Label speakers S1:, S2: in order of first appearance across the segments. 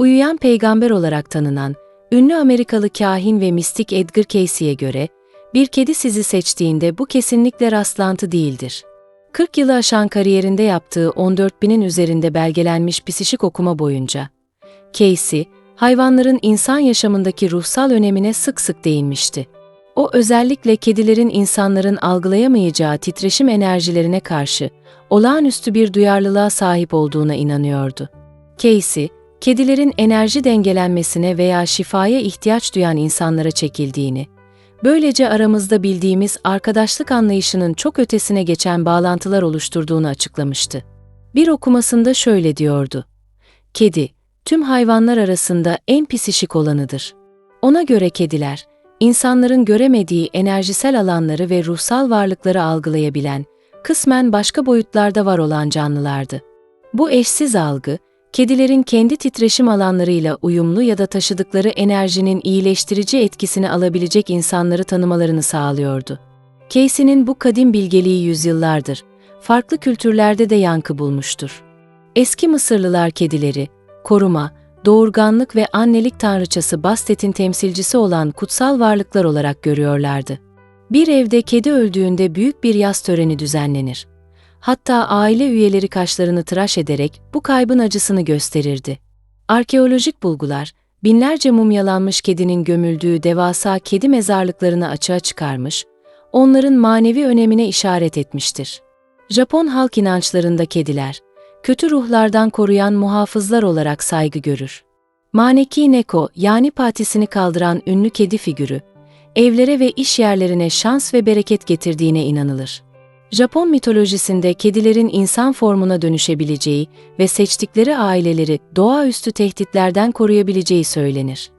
S1: Uyuyan peygamber olarak tanınan, ünlü Amerikalı kahin ve mistik Edgar Cayce'ye göre, bir kedi sizi seçtiğinde bu kesinlikle rastlantı değildir. 40 yılı aşan kariyerinde yaptığı 14 binin üzerinde belgelenmiş psişik okuma boyunca, Casey, hayvanların insan yaşamındaki ruhsal önemine sık sık değinmişti. O özellikle kedilerin insanların algılayamayacağı titreşim enerjilerine karşı olağanüstü bir duyarlılığa sahip olduğuna inanıyordu. Casey, kedilerin enerji dengelenmesine veya şifaya ihtiyaç duyan insanlara çekildiğini, böylece aramızda bildiğimiz arkadaşlık anlayışının çok ötesine geçen bağlantılar oluşturduğunu açıklamıştı. Bir okumasında şöyle diyordu. Kedi, tüm hayvanlar arasında en pisişik olanıdır. Ona göre kediler, insanların göremediği enerjisel alanları ve ruhsal varlıkları algılayabilen, kısmen başka boyutlarda var olan canlılardı. Bu eşsiz algı, kedilerin kendi titreşim alanlarıyla uyumlu ya da taşıdıkları enerjinin iyileştirici etkisini alabilecek insanları tanımalarını sağlıyordu. Casey'nin bu kadim bilgeliği yüzyıllardır, farklı kültürlerde de yankı bulmuştur. Eski Mısırlılar kedileri, koruma, doğurganlık ve annelik tanrıçası Bastet'in temsilcisi olan kutsal varlıklar olarak görüyorlardı. Bir evde kedi öldüğünde büyük bir yas töreni düzenlenir. Hatta aile üyeleri kaşlarını tıraş ederek bu kaybın acısını gösterirdi. Arkeolojik bulgular, binlerce mumyalanmış kedinin gömüldüğü devasa kedi mezarlıklarını açığa çıkarmış, onların manevi önemine işaret etmiştir. Japon halk inançlarında kediler, kötü ruhlardan koruyan muhafızlar olarak saygı görür. Maneki Neko yani patisini kaldıran ünlü kedi figürü, evlere ve iş yerlerine şans ve bereket getirdiğine inanılır. Japon mitolojisinde kedilerin insan formuna dönüşebileceği ve seçtikleri aileleri doğaüstü tehditlerden koruyabileceği söylenir.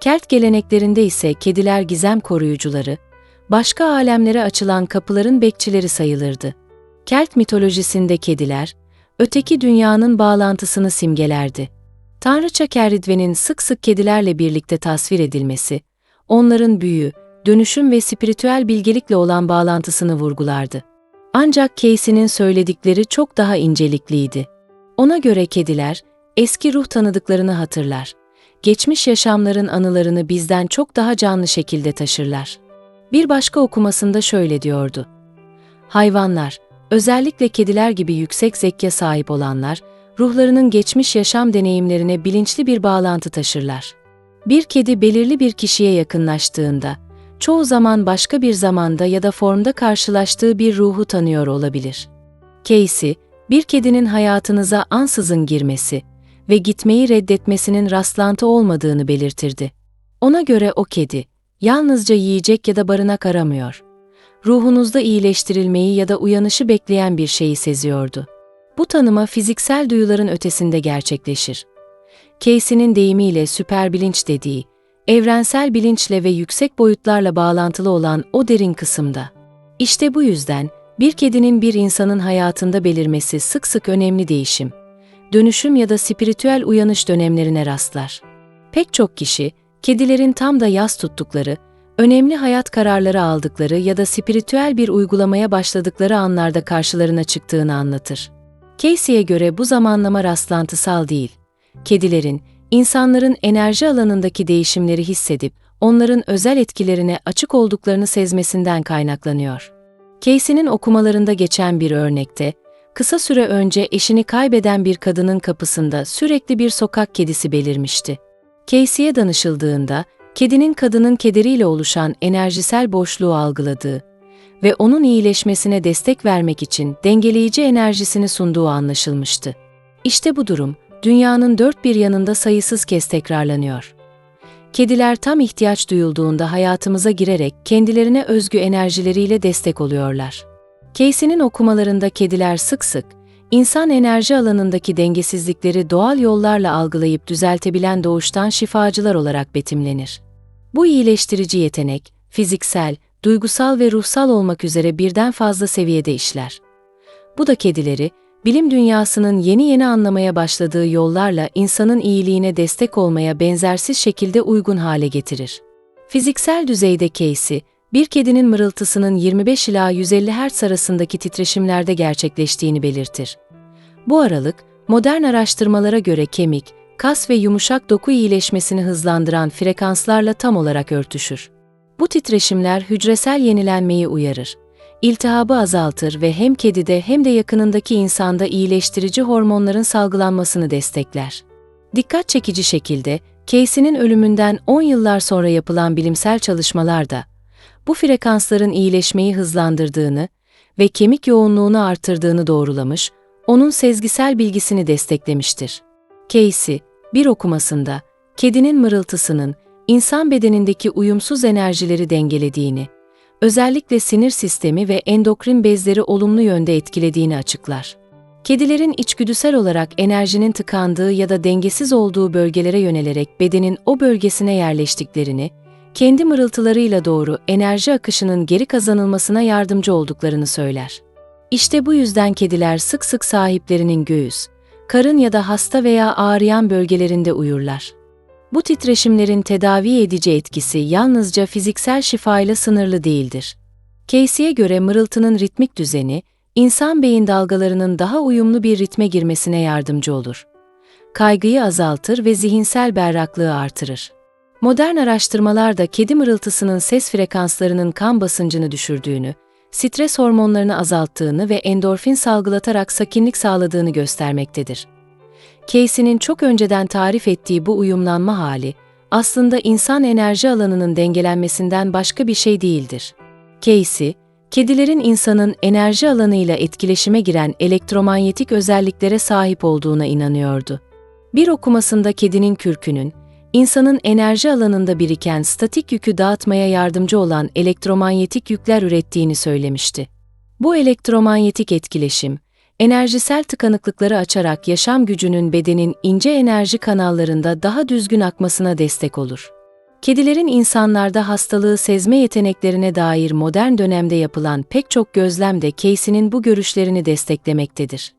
S1: Kelt geleneklerinde ise kediler gizem koruyucuları, başka alemlere açılan kapıların bekçileri sayılırdı. Kelt mitolojisinde kediler, öteki dünyanın bağlantısını simgelerdi. Tanrıça Keridven'in sık sık kedilerle birlikte tasvir edilmesi, onların büyü, dönüşüm ve spiritüel bilgelikle olan bağlantısını vurgulardı. Ancak Casey'nin söyledikleri çok daha incelikliydi. Ona göre kediler, eski ruh tanıdıklarını hatırlar. Geçmiş yaşamların anılarını bizden çok daha canlı şekilde taşırlar. Bir başka okumasında şöyle diyordu. Hayvanlar, özellikle kediler gibi yüksek zekya sahip olanlar, ruhlarının geçmiş yaşam deneyimlerine bilinçli bir bağlantı taşırlar. Bir kedi belirli bir kişiye yakınlaştığında, çoğu zaman başka bir zamanda ya da formda karşılaştığı bir ruhu tanıyor olabilir. Casey, bir kedinin hayatınıza ansızın girmesi ve gitmeyi reddetmesinin rastlantı olmadığını belirtirdi. Ona göre o kedi, yalnızca yiyecek ya da barınak aramıyor. Ruhunuzda iyileştirilmeyi ya da uyanışı bekleyen bir şeyi seziyordu. Bu tanıma fiziksel duyuların ötesinde gerçekleşir. Casey'nin deyimiyle süper bilinç dediği, evrensel bilinçle ve yüksek boyutlarla bağlantılı olan o derin kısımda. İşte bu yüzden bir kedinin bir insanın hayatında belirmesi sık sık önemli değişim, dönüşüm ya da spiritüel uyanış dönemlerine rastlar. Pek çok kişi, kedilerin tam da yas tuttukları, önemli hayat kararları aldıkları ya da spiritüel bir uygulamaya başladıkları anlarda karşılarına çıktığını anlatır. Casey'e göre bu zamanlama rastlantısal değil. Kedilerin, insanların enerji alanındaki değişimleri hissedip onların özel etkilerine açık olduklarını sezmesinden kaynaklanıyor. Casey'nin okumalarında geçen bir örnekte, kısa süre önce eşini kaybeden bir kadının kapısında sürekli bir sokak kedisi belirmişti. Casey'e danışıldığında, kedinin kadının kederiyle oluşan enerjisel boşluğu algıladığı ve onun iyileşmesine destek vermek için dengeleyici enerjisini sunduğu anlaşılmıştı. İşte bu durum, dünyanın dört bir yanında sayısız kez tekrarlanıyor. Kediler tam ihtiyaç duyulduğunda hayatımıza girerek kendilerine özgü enerjileriyle destek oluyorlar. Casey'nin okumalarında kediler sık sık, insan enerji alanındaki dengesizlikleri doğal yollarla algılayıp düzeltebilen doğuştan şifacılar olarak betimlenir. Bu iyileştirici yetenek, fiziksel, duygusal ve ruhsal olmak üzere birden fazla seviyede işler. Bu da kedileri, bilim dünyasının yeni yeni anlamaya başladığı yollarla insanın iyiliğine destek olmaya benzersiz şekilde uygun hale getirir. Fiziksel düzeyde Casey, bir kedinin mırıltısının 25 ila 150 Hz arasındaki titreşimlerde gerçekleştiğini belirtir. Bu aralık, modern araştırmalara göre kemik, kas ve yumuşak doku iyileşmesini hızlandıran frekanslarla tam olarak örtüşür. Bu titreşimler hücresel yenilenmeyi uyarır. İltihabı azaltır ve hem kedide hem de yakınındaki insanda iyileştirici hormonların salgılanmasını destekler. Dikkat çekici şekilde, Casey'nin ölümünden 10 yıllar sonra yapılan bilimsel çalışmalarda, bu frekansların iyileşmeyi hızlandırdığını ve kemik yoğunluğunu artırdığını doğrulamış, onun sezgisel bilgisini desteklemiştir. Casey, bir okumasında, kedinin mırıltısının insan bedenindeki uyumsuz enerjileri dengelediğini, özellikle sinir sistemi ve endokrin bezleri olumlu yönde etkilediğini açıklar. Kedilerin içgüdüsel olarak enerjinin tıkandığı ya da dengesiz olduğu bölgelere yönelerek bedenin o bölgesine yerleştiklerini, kendi mırıltılarıyla doğru enerji akışının geri kazanılmasına yardımcı olduklarını söyler. İşte bu yüzden kediler sık sık sahiplerinin göğüs, karın ya da hasta veya ağrıyan bölgelerinde uyurlar. Bu titreşimlerin tedavi edici etkisi yalnızca fiziksel şifayla sınırlı değildir. Casey'e göre mırıltının ritmik düzeni, insan beyin dalgalarının daha uyumlu bir ritme girmesine yardımcı olur. Kaygıyı azaltır ve zihinsel berraklığı artırır. Modern araştırmalar da kedi mırıltısının ses frekanslarının kan basıncını düşürdüğünü, stres hormonlarını azalttığını ve endorfin salgılatarak sakinlik sağladığını göstermektedir. Casey'nin çok önceden tarif ettiği bu uyumlanma hali, aslında insan enerji alanının dengelenmesinden başka bir şey değildir. Casey, kedilerin insanın enerji alanıyla etkileşime giren elektromanyetik özelliklere sahip olduğuna inanıyordu. Bir okumasında kedinin kürkünün, insanın enerji alanında biriken statik yükü dağıtmaya yardımcı olan elektromanyetik yükler ürettiğini söylemişti. Bu elektromanyetik etkileşim, enerjisel tıkanıklıkları açarak yaşam gücünün bedenin ince enerji kanallarında daha düzgün akmasına destek olur. Kedilerin insanlarda hastalığı sezme yeteneklerine dair modern dönemde yapılan pek çok gözlem de Casey'nin bu görüşlerini desteklemektedir.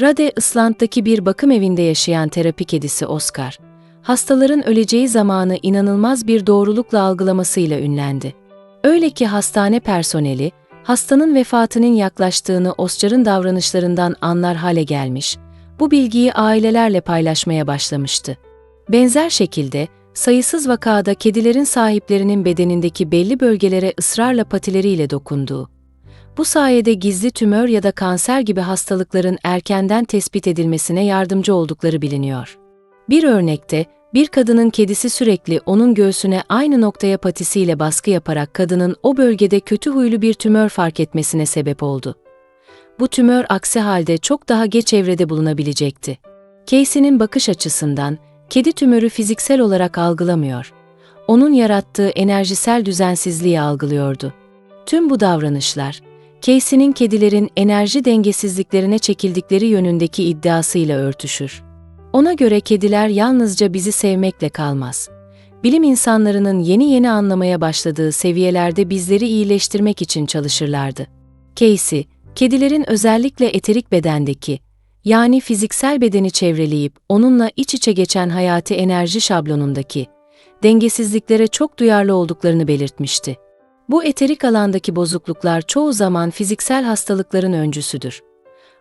S1: Rade Island'daki bir bakım evinde yaşayan terapi kedisi Oscar, hastaların öleceği zamanı inanılmaz bir doğrulukla algılamasıyla ünlendi. Öyle ki hastane personeli, hastanın vefatının yaklaştığını Oscar'ın davranışlarından anlar hale gelmiş, bu bilgiyi ailelerle paylaşmaya başlamıştı. Benzer şekilde, sayısız vakada kedilerin sahiplerinin bedenindeki belli bölgelere ısrarla patileriyle dokunduğu, bu sayede gizli tümör ya da kanser gibi hastalıkların erkenden tespit edilmesine yardımcı oldukları biliniyor. Bir örnekte, bir kadının kedisi sürekli onun göğsüne aynı noktaya patisiyle baskı yaparak kadının o bölgede kötü huylu bir tümör fark etmesine sebep oldu. Bu tümör aksi halde çok daha geç evrede bulunabilecekti. Casey'nin bakış açısından, kedi tümörü fiziksel olarak algılamıyor. Onun yarattığı enerjisel düzensizliği algılıyordu. Tüm bu davranışlar, Casey'nin kedilerin enerji dengesizliklerine çekildikleri yönündeki iddiasıyla örtüşür. Ona göre kediler yalnızca bizi sevmekle kalmaz. Bilim insanlarının yeni yeni anlamaya başladığı seviyelerde bizleri iyileştirmek için çalışırlardı. Casey, kedilerin özellikle eterik bedendeki, yani fiziksel bedeni çevreleyip onunla iç içe geçen hayati enerji şablonundaki dengesizliklere çok duyarlı olduklarını belirtmişti. Bu eterik alandaki bozukluklar çoğu zaman fiziksel hastalıkların öncüsüdür.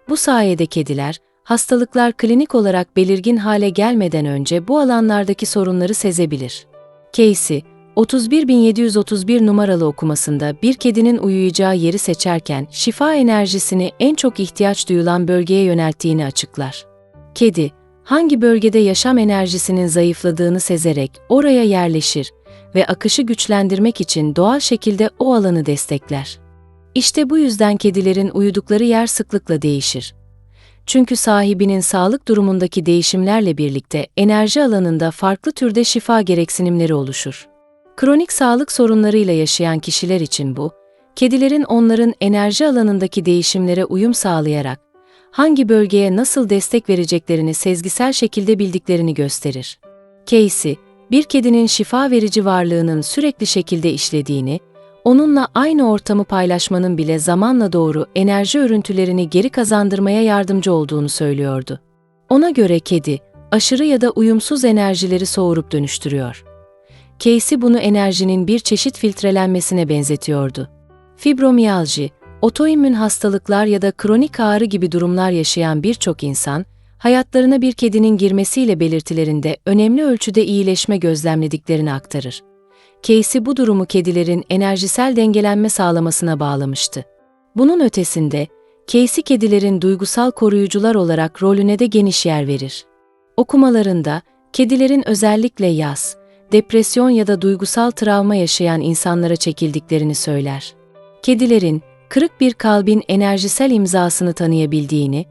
S1: Bu sayede kediler, hastalıklar klinik olarak belirgin hale gelmeden önce bu alanlardaki sorunları sezebilir. Casey, 31731 numaralı okumasında bir kedinin uyuyacağı yeri seçerken şifa enerjisini en çok ihtiyaç duyulan bölgeye yönelttiğini açıklar. Kedi, hangi bölgede yaşam enerjisinin zayıfladığını sezerek oraya yerleşir ve akışı güçlendirmek için doğal şekilde o alanı destekler. İşte bu yüzden kedilerin uyudukları yer sıklıkla değişir. Çünkü sahibinin sağlık durumundaki değişimlerle birlikte enerji alanında farklı türde şifa gereksinimleri oluşur. Kronik sağlık sorunlarıyla yaşayan kişiler için bu, kedilerin onların enerji alanındaki değişimlere uyum sağlayarak hangi bölgeye nasıl destek vereceklerini sezgisel şekilde bildiklerini gösterir. Casey, bir kedinin şifa verici varlığının sürekli şekilde işlediğini, onunla aynı ortamı paylaşmanın bile zamanla doğru enerji örüntülerini geri kazandırmaya yardımcı olduğunu söylüyordu. Ona göre kedi, aşırı ya da uyumsuz enerjileri soğurup dönüştürüyor. Casey bunu enerjinin bir çeşit filtrelenmesine benzetiyordu. Fibromiyalji, otoimmün hastalıklar ya da kronik ağrı gibi durumlar yaşayan birçok insan, hayatlarına bir kedinin girmesiyle belirtilerinde önemli ölçüde iyileşme gözlemlediklerini aktarır. Casey bu durumu kedilerin enerjisel dengelenme sağlamasına bağlamıştı. Bunun ötesinde, Casey kedilerin duygusal koruyucular olarak rolüne de geniş yer verir. Okumalarında, kedilerin özellikle yaz, depresyon ya da duygusal travma yaşayan insanlara çekildiklerini söyler. Kedilerin, kırık bir kalbin enerjisel imzasını tanıyabildiğini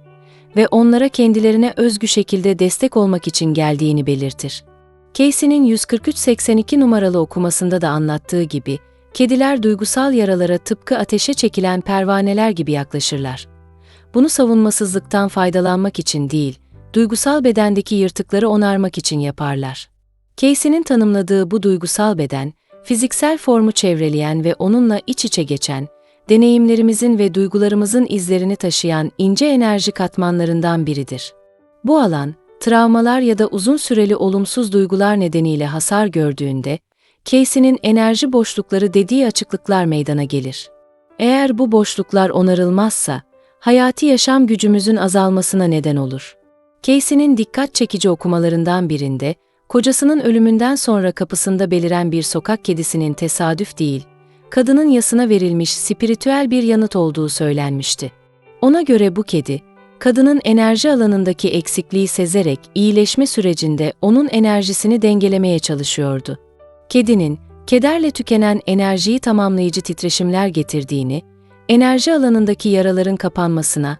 S1: ve onlara kendilerine özgü şekilde destek olmak için geldiğini belirtir. Casey'nin 143-82 numaralı okumasında da anlattığı gibi, kediler duygusal yaralara tıpkı ateşe çekilen pervaneler gibi yaklaşırlar. Bunu savunmasızlıktan faydalanmak için değil, duygusal bedendeki yırtıkları onarmak için yaparlar. Casey'nin tanımladığı bu duygusal beden, fiziksel formu çevreleyen ve onunla iç içe geçen, deneyimlerimizin ve duygularımızın izlerini taşıyan ince enerji katmanlarından biridir. Bu alan, travmalar ya da uzun süreli olumsuz duygular nedeniyle hasar gördüğünde, Casey'nin enerji boşlukları dediği açıklıklar meydana gelir. Eğer bu boşluklar onarılmazsa, hayati yaşam gücümüzün azalmasına neden olur. Casey'nin dikkat çekici okumalarından birinde, kocasının ölümünden sonra kapısında beliren bir sokak kedisinin tesadüf değil, kadının yasına verilmiş spiritüel bir yanıt olduğu söylenmişti. Ona göre bu kedi, kadının enerji alanındaki eksikliği sezerek iyileşme sürecinde onun enerjisini dengelemeye çalışıyordu. Kedinin, kederle tükenen enerjiyi tamamlayıcı titreşimler getirdiğini, enerji alanındaki yaraların kapanmasına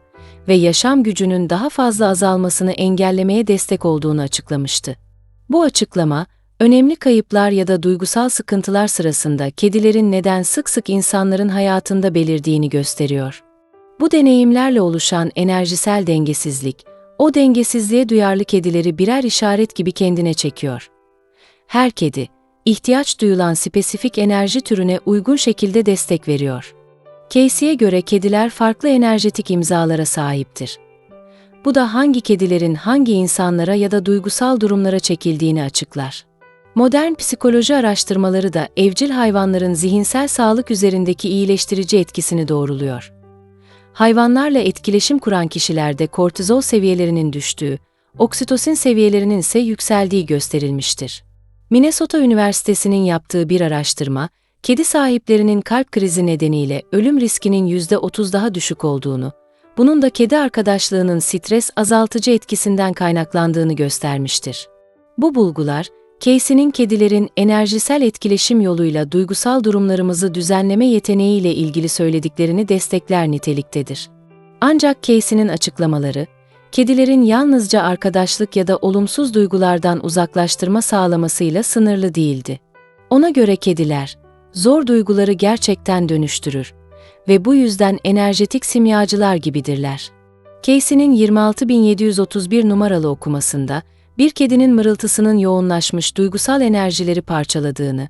S1: ve yaşam gücünün daha fazla azalmasını engellemeye destek olduğunu açıklamıştı. Bu açıklama, önemli kayıplar ya da duygusal sıkıntılar sırasında kedilerin neden sık sık insanların hayatında belirdiğini gösteriyor. Bu deneyimlerle oluşan enerjisel dengesizlik, o dengesizliğe duyarlı kedileri birer işaret gibi kendine çekiyor. Her kedi, ihtiyaç duyulan spesifik enerji türüne uygun şekilde destek veriyor. Casey'e göre kediler farklı enerjetik imzalara sahiptir. Bu da hangi kedilerin hangi insanlara ya da duygusal durumlara çekildiğini açıklar. Modern psikoloji araştırmaları da evcil hayvanların zihinsel sağlık üzerindeki iyileştirici etkisini doğruluyor. Hayvanlarla etkileşim kuran kişilerde kortizol seviyelerinin düştüğü, oksitosin seviyelerinin ise yükseldiği gösterilmiştir. Minnesota Üniversitesi'nin yaptığı bir araştırma, kedi sahiplerinin kalp krizi nedeniyle ölüm riskinin %30 daha düşük olduğunu, bunun da kedi arkadaşlığının stres azaltıcı etkisinden kaynaklandığını göstermiştir. Bu bulgular, Casey'nin kedilerin enerjisel etkileşim yoluyla duygusal durumlarımızı düzenleme yeteneğiyle ilgili söylediklerini destekler niteliktedir. Ancak Casey'nin açıklamaları, kedilerin yalnızca arkadaşlık ya da olumsuz duygulardan uzaklaştırma sağlamasıyla sınırlı değildi. Ona göre kediler, zor duyguları gerçekten dönüştürür ve bu yüzden enerjetik simyacılar gibidirler. Casey'nin 26731 numaralı okumasında, bir kedinin mırıltısının yoğunlaşmış duygusal enerjileri parçaladığını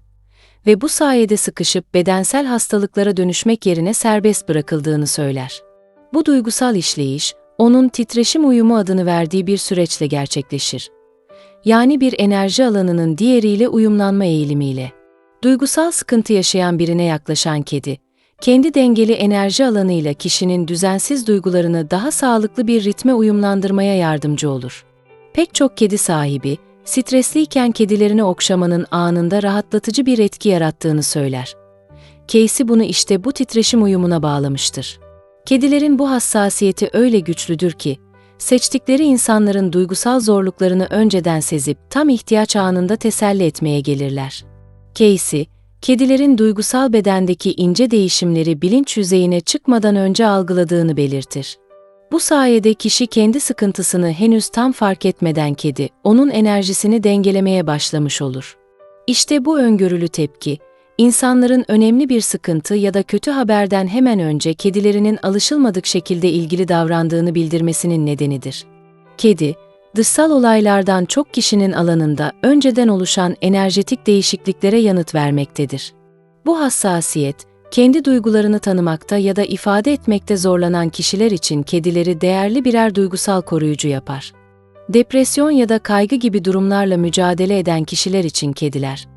S1: ve bu sayede sıkışıp bedensel hastalıklara dönüşmek yerine serbest bırakıldığını söyler. Bu duygusal işleyiş, onun titreşim uyumu adını verdiği bir süreçle gerçekleşir. Yani bir enerji alanının diğeriyle uyumlanma eğilimiyle. Duygusal sıkıntı yaşayan birine yaklaşan kedi, kendi dengeli enerji alanıyla kişinin düzensiz duygularını daha sağlıklı bir ritme uyumlandırmaya yardımcı olur. Pek çok kedi sahibi, stresliyken kedilerini okşamanın anında rahatlatıcı bir etki yarattığını söyler. Casey bunu işte bu titreşim uyumuna bağlamıştır. Kedilerin bu hassasiyeti öyle güçlüdür ki, seçtikleri insanların duygusal zorluklarını önceden sezip tam ihtiyaç anında teselli etmeye gelirler. Casey, kedilerin duygusal bedendeki ince değişimleri bilinç yüzeyine çıkmadan önce algıladığını belirtir. Bu sayede kişi kendi sıkıntısını henüz tam fark etmeden kedi, onun enerjisini dengelemeye başlamış olur. İşte bu öngörülü tepki, insanların önemli bir sıkıntı ya da kötü haberden hemen önce kedilerinin alışılmadık şekilde ilgili davrandığını bildirmesinin nedenidir. Kedi, dışsal olaylardan çok kişinin alanında önceden oluşan enerjetik değişikliklere yanıt vermektedir. Bu hassasiyet, kendi duygularını tanımakta ya da ifade etmekte zorlanan kişiler için kedileri değerli birer duygusal koruyucu yapar. Depresyon ya da kaygı gibi durumlarla mücadele eden kişiler için kediler,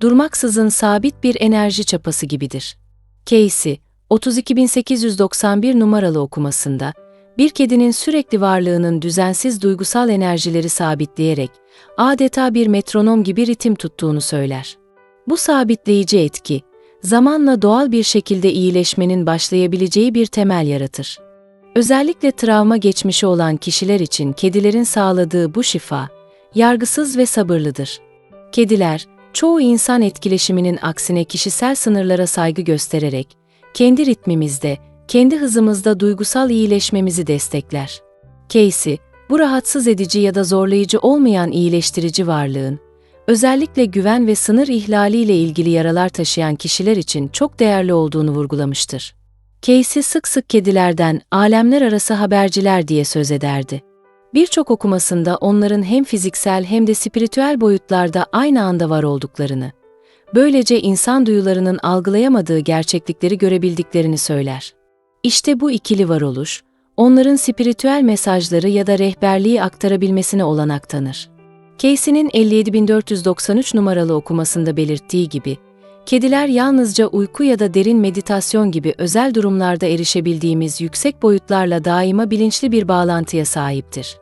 S1: durmaksızın sabit bir enerji çapası gibidir. Casey, 32891 numaralı okumasında, bir kedinin sürekli varlığının düzensiz duygusal enerjileri sabitleyerek adeta bir metronom gibi ritim tuttuğunu söyler. Bu sabitleyici etki, zamanla doğal bir şekilde iyileşmenin başlayabileceği bir temel yaratır. Özellikle travma geçmişi olan kişiler için kedilerin sağladığı bu şifa, yargısız ve sabırlıdır. Kediler, çoğu insan etkileşiminin aksine kişisel sınırlara saygı göstererek, kendi ritmimizde, kendi hızımızda duygusal iyileşmemizi destekler. Casey, bu rahatsız edici ya da zorlayıcı olmayan iyileştirici varlığın, özellikle güven ve sınır ihlaliyle ilgili yaralar taşıyan kişiler için çok değerli olduğunu vurgulamıştır. Casey sık sık kedilerden alemler arası haberciler diye söz ederdi. Birçok okumasında onların hem fiziksel hem de spiritüel boyutlarda aynı anda var olduklarını, böylece insan duyularının algılayamadığı gerçeklikleri görebildiklerini söyler. İşte bu ikili varoluş, onların spiritüel mesajları ya da rehberliği aktarabilmesine olanak tanır. Casey'nin 57493 numaralı okumasında belirttiği gibi, kediler yalnızca uyku ya da derin meditasyon gibi özel durumlarda erişebildiğimiz yüksek boyutlarla daima bilinçli bir bağlantıya sahiptir.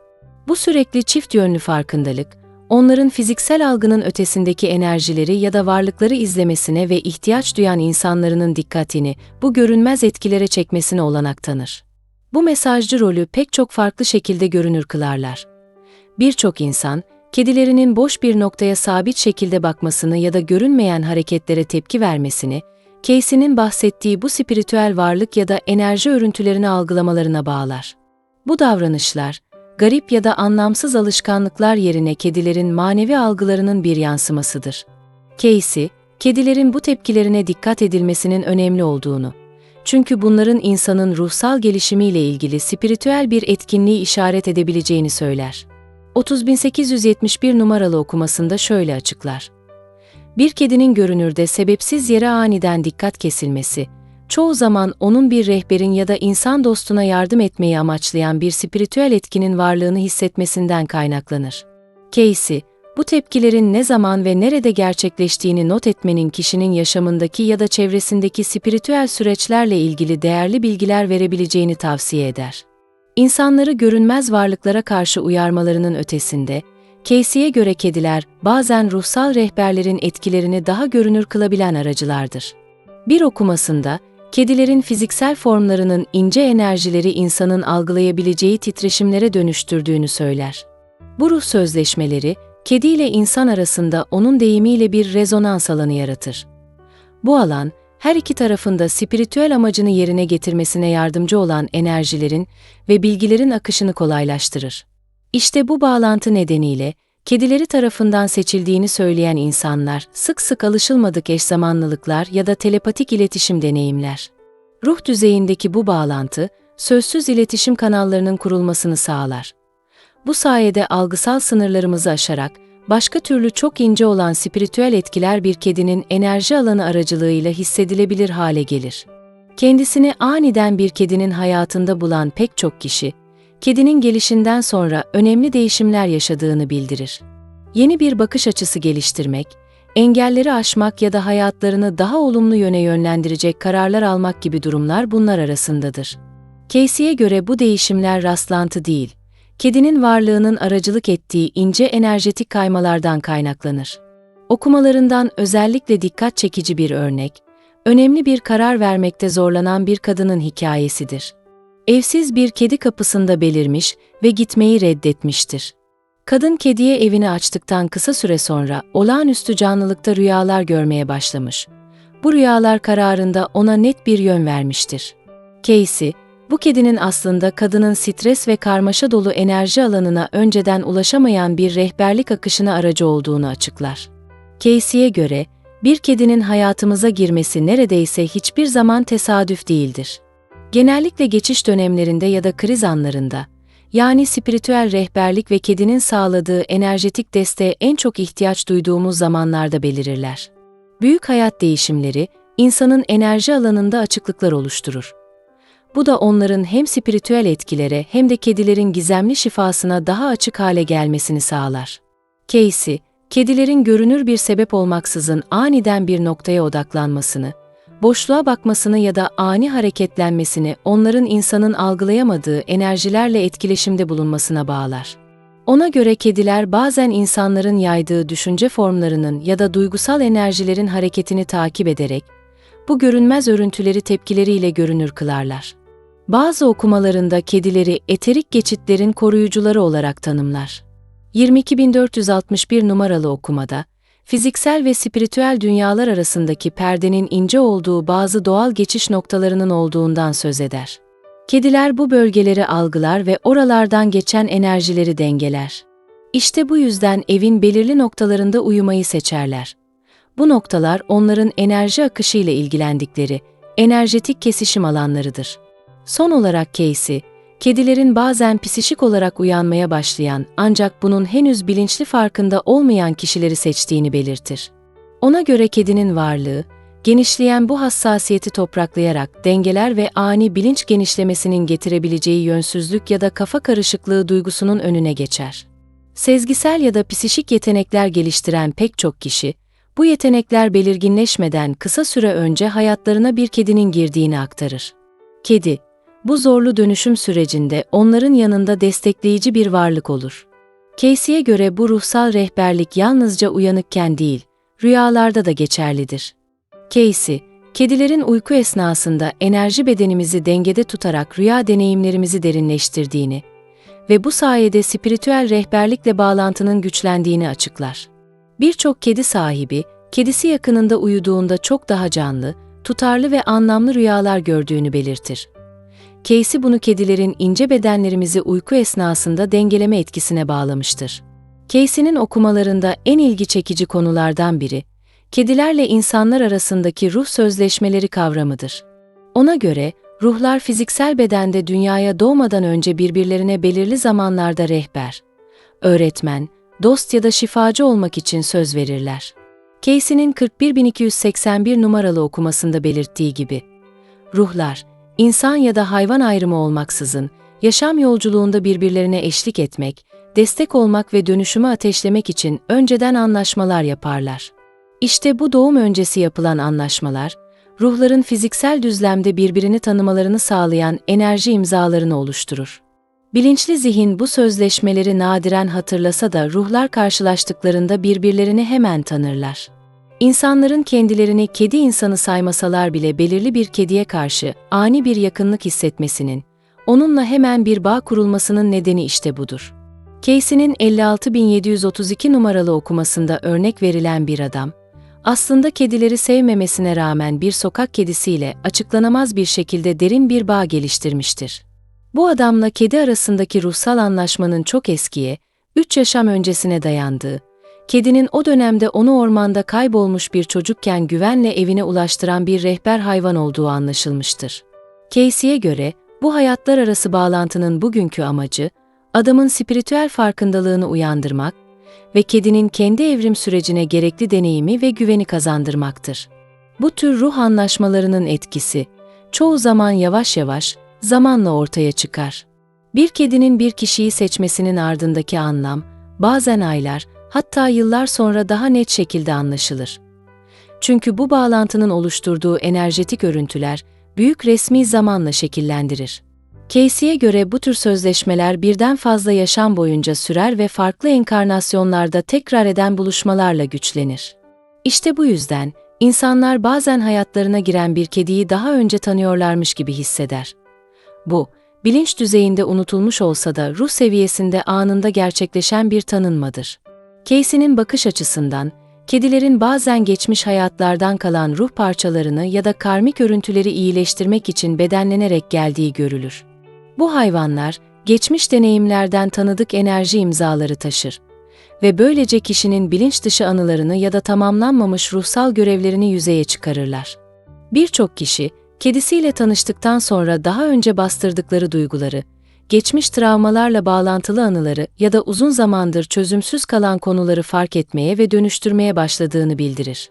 S1: Bu sürekli çift yönlü farkındalık, onların fiziksel algının ötesindeki enerjileri ya da varlıkları izlemesine ve ihtiyaç duyan insanların dikkatini bu görünmez etkilere çekmesine olanak tanır. Bu mesajcı rolü pek çok farklı şekilde görünür kılarlar. Birçok insan, kedilerinin boş bir noktaya sabit şekilde bakmasını ya da görünmeyen hareketlere tepki vermesini, Casey'nin bahsettiği bu spiritüel varlık ya da enerji örüntülerini algılamalarına bağlar. Bu davranışlar, garip ya da anlamsız alışkanlıklar yerine kedilerin manevi algılarının bir yansımasıdır. Casey, kedilerin bu tepkilerine dikkat edilmesinin önemli olduğunu, çünkü bunların insanın ruhsal gelişimiyle ilgili spiritüel bir etkinliği işaret edebileceğini söyler. 30871 numaralı okumasında şöyle açıklar. Bir kedinin görünürde sebepsiz yere aniden dikkat kesilmesi, çoğu zaman onun bir rehberin ya da insan dostuna yardım etmeyi amaçlayan bir spiritüel etkinin varlığını hissetmesinden kaynaklanır. Casey, bu tepkilerin ne zaman ve nerede gerçekleştiğini not etmenin kişinin yaşamındaki ya da çevresindeki spiritüel süreçlerle ilgili değerli bilgiler verebileceğini tavsiye eder. İnsanları görünmez varlıklara karşı uyarmalarının ötesinde, Casey'e göre kediler bazen ruhsal rehberlerin etkilerini daha görünür kılabilen aracılardır. Bir okumasında, kedilerin fiziksel formlarının ince enerjileri insanın algılayabileceği titreşimlere dönüştürdüğünü söyler. Bu ruh sözleşmeleri, kedi ile insan arasında onun deyimiyle bir rezonans alanı yaratır. Bu alan, her iki tarafında spiritüel amacını yerine getirmesine yardımcı olan enerjilerin ve bilgilerin akışını kolaylaştırır. İşte bu bağlantı nedeniyle, kedileri tarafından seçildiğini söyleyen insanlar sık sık alışılmadık eşzamanlılıklar ya da telepatik iletişim deneyimler. Ruh düzeyindeki bu bağlantı, sözsüz iletişim kanallarının kurulmasını sağlar. Bu sayede algısal sınırlarımızı aşarak, başka türlü çok ince olan spiritüel etkiler bir kedinin enerji alanı aracılığıyla hissedilebilir hale gelir. Kendisini aniden bir kedinin hayatında bulan pek çok kişi, kedinin gelişinden sonra önemli değişimler yaşadığını bildirir. Yeni bir bakış açısı geliştirmek, engelleri aşmak ya da hayatlarını daha olumlu yöne yönlendirecek kararlar almak gibi durumlar bunlar arasındadır. Casey'e göre bu değişimler rastlantı değil, kedinin varlığının aracılık ettiği ince enerjetik kaymalardan kaynaklanır. Okumalarından özellikle dikkat çekici bir örnek, önemli bir karar vermekte zorlanan bir kadının hikayesidir. Evsiz bir kedi kapısında belirmiş ve gitmeyi reddetmiştir. Kadın kediye evini açtıktan kısa süre sonra olağanüstü canlılıkta rüyalar görmeye başlamış. Bu rüyalar kararında ona net bir yön vermiştir. Casey, bu kedinin aslında kadının stres ve karmaşa dolu enerji alanına önceden ulaşamayan bir rehberlik akışına aracı olduğunu açıklar. Casey'e göre, bir kedinin hayatımıza girmesi neredeyse hiçbir zaman tesadüf değildir. Genellikle geçiş dönemlerinde ya da kriz anlarında, yani spiritüel rehberlik ve kedinin sağladığı enerjetik desteğe en çok ihtiyaç duyduğumuz zamanlarda belirirler. Büyük hayat değişimleri, insanın enerji alanında açıklıklar oluşturur. Bu da onların hem spiritüel etkilere hem de kedilerin gizemli şifasına daha açık hale gelmesini sağlar. Casey, kedilerin görünür bir sebep olmaksızın aniden bir noktaya odaklanmasını, boşluğa bakmasını ya da ani hareketlenmesini onların insanın algılayamadığı enerjilerle etkileşimde bulunmasına bağlar. Ona göre kediler bazen insanların yaydığı düşünce formlarının ya da duygusal enerjilerin hareketini takip ederek, bu görünmez örüntüleri tepkileriyle görünür kılarlar. Bazı okumalarında kedileri eterik geçitlerin koruyucuları olarak tanımlar. 22461 numaralı okumada, fiziksel ve spiritüel dünyalar arasındaki perdenin ince olduğu bazı doğal geçiş noktalarının olduğundan söz eder. Kediler bu bölgeleri algılar ve oralardan geçen enerjileri dengeler. İşte bu yüzden evin belirli noktalarında uyumayı seçerler. Bu noktalar onların enerji akışı ile ilgilendikleri enerjetik kesişim alanlarıdır. Son olarak Casey, kedilerin bazen psişik olarak uyanmaya başlayan ancak bunun henüz bilinçli farkında olmayan kişileri seçtiğini belirtir. Ona göre kedinin varlığı, genişleyen bu hassasiyeti topraklayarak dengeler ve ani bilinç genişlemesinin getirebileceği yönsüzlük ya da kafa karışıklığı duygusunun önüne geçer. Sezgisel ya da psişik yetenekler geliştiren pek çok kişi, bu yetenekler belirginleşmeden kısa süre önce hayatlarına bir kedinin girdiğini aktarır. Kedi, bu zorlu dönüşüm sürecinde onların yanında destekleyici bir varlık olur. Casey'e göre bu ruhsal rehberlik yalnızca uyanıkken değil, rüyalarda da geçerlidir. Casey, kedilerin uyku esnasında enerji bedenimizi dengede tutarak rüya deneyimlerimizi derinleştirdiğini ve bu sayede spiritüel rehberlikle bağlantının güçlendiğini açıklar. Birçok kedi sahibi, kedisi yakınında uyuduğunda çok daha canlı, tutarlı ve anlamlı rüyalar gördüğünü belirtir. Casey bunu kedilerin ince bedenlerimizi uyku esnasında dengeleme etkisine bağlamıştır. Casey'nin okumalarında en ilgi çekici konulardan biri, kedilerle insanlar arasındaki ruh sözleşmeleri kavramıdır. Ona göre, ruhlar fiziksel bedende dünyaya doğmadan önce birbirlerine belirli zamanlarda rehber, öğretmen, dost ya da şifacı olmak için söz verirler. Casey'nin 41281 numaralı okumasında belirttiği gibi, ruhlar, insan ya da hayvan ayrımı olmaksızın, yaşam yolculuğunda birbirlerine eşlik etmek, destek olmak ve dönüşümü ateşlemek için önceden anlaşmalar yaparlar. İşte bu doğum öncesi yapılan anlaşmalar, ruhların fiziksel düzlemde birbirini tanımalarını sağlayan enerji imzalarını oluşturur. Bilinçli zihin bu sözleşmeleri nadiren hatırlasa da ruhlar karşılaştıklarında birbirlerini hemen tanırlar. İnsanların kendilerini kedi insanı saymasalar bile belirli bir kediye karşı ani bir yakınlık hissetmesinin, onunla hemen bir bağ kurulmasının nedeni işte budur. Casey'nin 56732 numaralı okumasında örnek verilen bir adam, aslında kedileri sevmemesine rağmen bir sokak kedisiyle açıklanamaz bir şekilde derin bir bağ geliştirmiştir. Bu adamla kedi arasındaki ruhsal anlaşmanın çok eskiye, 3 yaşam öncesine dayandığı, kedinin o dönemde onu ormanda kaybolmuş bir çocukken güvenle evine ulaştıran bir rehber hayvan olduğu anlaşılmıştır. Casey'e göre, bu hayatlar arası bağlantının bugünkü amacı, adamın spiritüel farkındalığını uyandırmak ve kedinin kendi evrim sürecine gerekli deneyimi ve güveni kazandırmaktır. Bu tür ruh anlaşmalarının etkisi, çoğu zaman yavaş yavaş, zamanla ortaya çıkar. Bir kedinin bir kişiyi seçmesinin ardındaki anlam, bazen aylar, hatta yıllar sonra daha net şekilde anlaşılır. Çünkü bu bağlantının oluşturduğu enerjetik örüntüler, büyük resmi zamanla şekillendirir. Casey'e göre bu tür sözleşmeler birden fazla yaşam boyunca sürer ve farklı enkarnasyonlarda tekrar eden buluşmalarla güçlenir. İşte bu yüzden, insanlar bazen hayatlarına giren bir kediyi daha önce tanıyorlarmış gibi hisseder. Bu, bilinç düzeyinde unutulmuş olsa da ruh seviyesinde anında gerçekleşen bir tanınmadır. Casey'nin bakış açısından, kedilerin bazen geçmiş hayatlardan kalan ruh parçalarını ya da karmik örüntüleri iyileştirmek için bedenlenerek geldiği görülür. Bu hayvanlar, geçmiş deneyimlerden tanıdık enerji imzaları taşır ve böylece kişinin bilinç dışı anılarını ya da tamamlanmamış ruhsal görevlerini yüzeye çıkarırlar. Birçok kişi, kedisiyle tanıştıktan sonra daha önce bastırdıkları duyguları, geçmiş travmalarla bağlantılı anıları ya da uzun zamandır çözümsüz kalan konuları fark etmeye ve dönüştürmeye başladığını bildirir.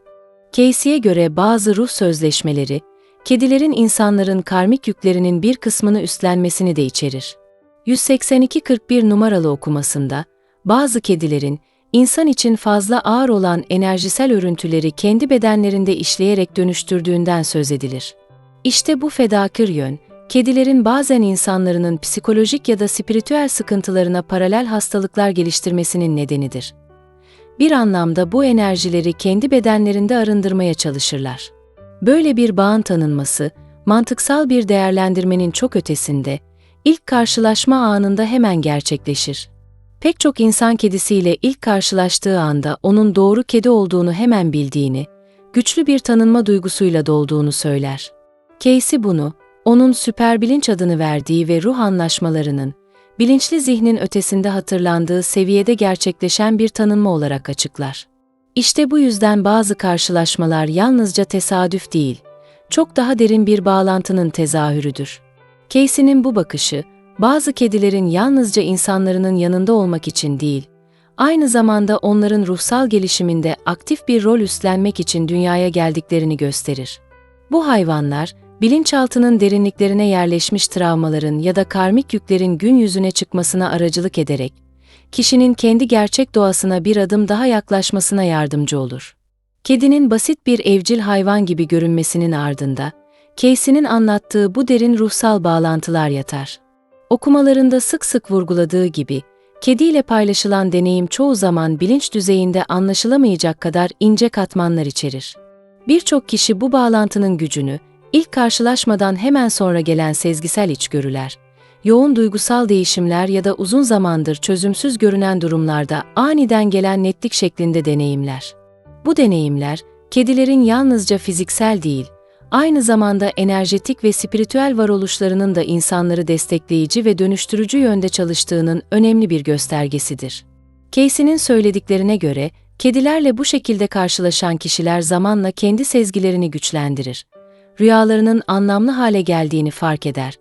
S1: Casey'e göre bazı ruh sözleşmeleri, kedilerin insanların karmik yüklerinin bir kısmını üstlenmesini de içerir. 182-41 numaralı okumasında, bazı kedilerin insan için fazla ağır olan enerjisel örüntüleri kendi bedenlerinde işleyerek dönüştürdüğünden söz edilir. İşte bu fedakır yön, kedilerin bazen insanların psikolojik ya da spiritüel sıkıntılarına paralel hastalıklar geliştirmesinin nedenidir. Bir anlamda bu enerjileri kendi bedenlerinde arındırmaya çalışırlar. Böyle bir bağın tanınması, mantıksal bir değerlendirmenin çok ötesinde, ilk karşılaşma anında hemen gerçekleşir. Pek çok insan kedisiyle ilk karşılaştığı anda onun doğru kedi olduğunu hemen bildiğini, güçlü bir tanınma duygusuyla dolduğunu söyler. Casey bunu, onun süperbilinç adını verdiği ve ruh anlaşmalarının, bilinçli zihnin ötesinde hatırlandığı seviyede gerçekleşen bir tanınma olarak açıklar. İşte bu yüzden bazı karşılaşmalar yalnızca tesadüf değil, çok daha derin bir bağlantının tezahürüdür. Casey'nin bu bakışı, bazı kedilerin yalnızca insanların yanında olmak için değil, aynı zamanda onların ruhsal gelişiminde aktif bir rol üstlenmek için dünyaya geldiklerini gösterir. Bu hayvanlar, bilinçaltının derinliklerine yerleşmiş travmaların ya da karmik yüklerin gün yüzüne çıkmasına aracılık ederek, kişinin kendi gerçek doğasına bir adım daha yaklaşmasına yardımcı olur. Kedinin basit bir evcil hayvan gibi görünmesinin ardında, Casey'nin anlattığı bu derin ruhsal bağlantılar yatar. Okumalarında sık sık vurguladığı gibi, kediyle paylaşılan deneyim çoğu zaman bilinç düzeyinde anlaşılamayacak kadar ince katmanlar içerir. Birçok kişi bu bağlantının gücünü, ilk karşılaşmadan hemen sonra gelen sezgisel içgörüler, yoğun duygusal değişimler ya da uzun zamandır çözümsüz görünen durumlarda aniden gelen netlik şeklinde deneyimler. Bu deneyimler, kedilerin yalnızca fiziksel değil, aynı zamanda enerjetik ve spiritüel varoluşlarının da insanları destekleyici ve dönüştürücü yönde çalıştığının önemli bir göstergesidir. Casey'nin söylediklerine göre, kedilerle bu şekilde karşılaşan kişiler zamanla kendi sezgilerini güçlendirir. Rüyalarının anlamlı hale geldiğini fark eder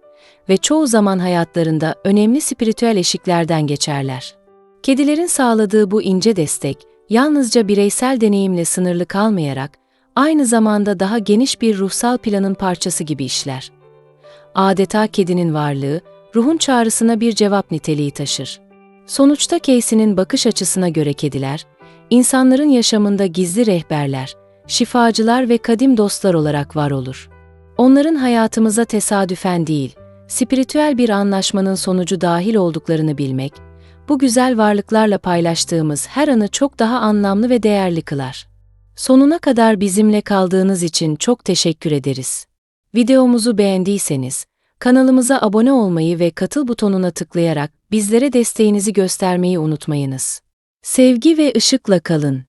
S1: ve çoğu zaman hayatlarında önemli spiritüel eşiklerden geçerler. Kedilerin sağladığı bu ince destek, yalnızca bireysel deneyimle sınırlı kalmayarak, aynı zamanda daha geniş bir ruhsal planın parçası gibi işler. Adeta kedinin varlığı, ruhun çağrısına bir cevap niteliği taşır. Sonuçta Casey'nin bakış açısına göre kediler, insanların yaşamında gizli rehberler, şifacılar ve kadim dostlar olarak var olur. Onların hayatımıza tesadüfen değil, spiritüel bir anlaşmanın sonucu dahil olduklarını bilmek, bu güzel varlıklarla paylaştığımız her anı çok daha anlamlı ve değerli kılar. Sonuna kadar bizimle kaldığınız için çok teşekkür ederiz. Videomuzu beğendiyseniz, kanalımıza abone olmayı ve katıl butonuna tıklayarak bizlere desteğinizi göstermeyi unutmayınız. Sevgi ve ışıkla kalın.